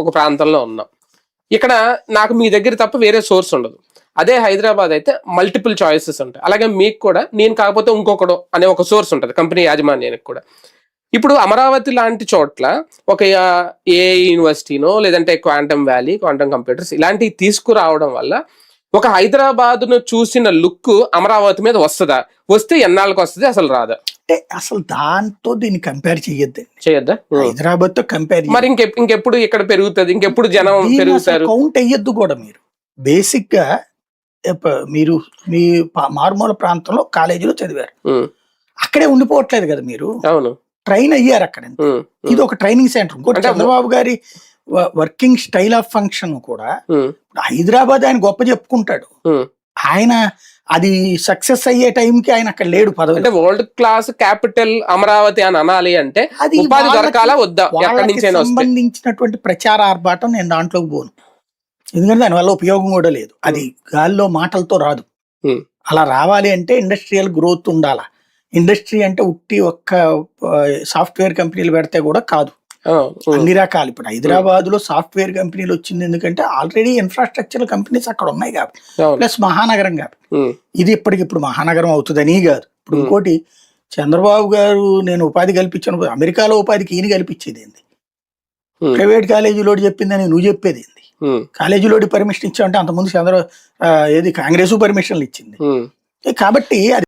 ఒక ప్రాంతంలో ఉన్నాం. ఇక్కడ నాకు మీ దగ్గర తప్ప వేరే సోర్స్ ఉండదు. అదే హైదరాబాద్ అయితే మల్టిపుల్ చాయిసెస్ ఉంటాయి. అలాగే మీకు కూడా నేను కాకపోతే ఇంకొకడు అనే ఒక సోర్స్ ఉంటుంది కంపెనీ యాజమాన్యానికి కూడా. ఇప్పుడు అమరావతి లాంటి చోట్ల ఒక ఏ యూనివర్సిటీనో లేదంటే క్వాంటమ్ వ్యాలీ క్వాంటమ్ కంప్యూటర్స్ ఇలాంటివి తీసుకురావడం వల్ల ఒక హైదరాబాద్ను చూసిన లుక్ అమరావతి మీద వస్తుందా? వస్తే ఎన్నాళ్ళకి వస్తుంది? అసలు రాదా? అంటే అసలు దాంతో దీన్ని కంపేర్ చేయొద్దండి చేయొద్దా? హైదరాబాద్తో కంపేర్ మరి ఇంకె ఇంకెప్పుడు ఇక్కడ పెరుగుతుంది? ఇంకెప్పుడు జనం పెరుగుతారు? కౌంట్ అయ్యొద్దు కూడా మీరు. బేసిక్గా మీరు మీ మారుమూల ప్రాంతంలో కాలేజీలో చదివారు. అక్కడే ఉండిపోవట్లేదు కదా మీరు. అవును. ట్రైన్ అయ్యారు అక్కడ ఇది ఒక ట్రైనింగ్ సెంటర్ ఇంకోటి చంద్రబాబు గారి వర్కింగ్ స్టైల్ ఆఫ్ ఫంక్షన్ కూడా హైదరాబాద్ ఆయన గొప్ప చెప్పుకుంటాడు. ఆయన అది సక్సెస్ అయ్యే టైంకి ఆయన అక్కడ లేడు పదవి. అంటే వరల్డ్ క్లాస్ క్యాపిటల్ అమరావతి అని అనాలి అంటే అది ఉపాధి దొరకాలా వద్దా? సంబంధించినటువంటి ప్రచార ఆర్భాటం నేను దాంట్లోకి పోను. ఎందుకంటే దానివల్ల ఉపయోగం కూడా లేదు. అది గాల్లో మాటలతో రాదు. Hmm. అలా రావాలి అంటే ఇండస్ట్రియల్ గ్రోత్ ఉండాల? ఇండస్ట్రీ అంటే ఉట్టి ఒక్క సాఫ్ట్వేర్ కంపెనీలు పెడితే కూడా కాదు. అన్ని రకాలు. ఇప్పుడు హైదరాబాద్లో సాఫ్ట్వేర్ కంపెనీలు వచ్చింది ఎందుకంటే ఆల్రెడీ ఇన్ఫ్రాస్ట్రక్చర్ కంపెనీస్ అక్కడ ఉన్నాయి కాబట్టి. ప్లస్ మహానగరం కాబట్టి. ఇది ఇప్పటికిప్పుడు మహానగరం అవుతుందని కాదు. ఇప్పుడు. ఇంకోటి చంద్రబాబు గారు నేను ఉపాధి కల్పించాను అమెరికాలో ఉపాధికి ఈయన కల్పించేది ఏంది? ప్రైవేట్ కాలేజీలోడు చెప్పిందని నువ్వు చెప్పేది ఏంది? ఉమ్, కాలేజీలోడి పర్మిషన్ ఇచ్చావంటే అంతకుముందు చంద్ర ఏది కాంగ్రెస్ పర్మిషన్లు ఇచ్చింది. కాబట్టి అది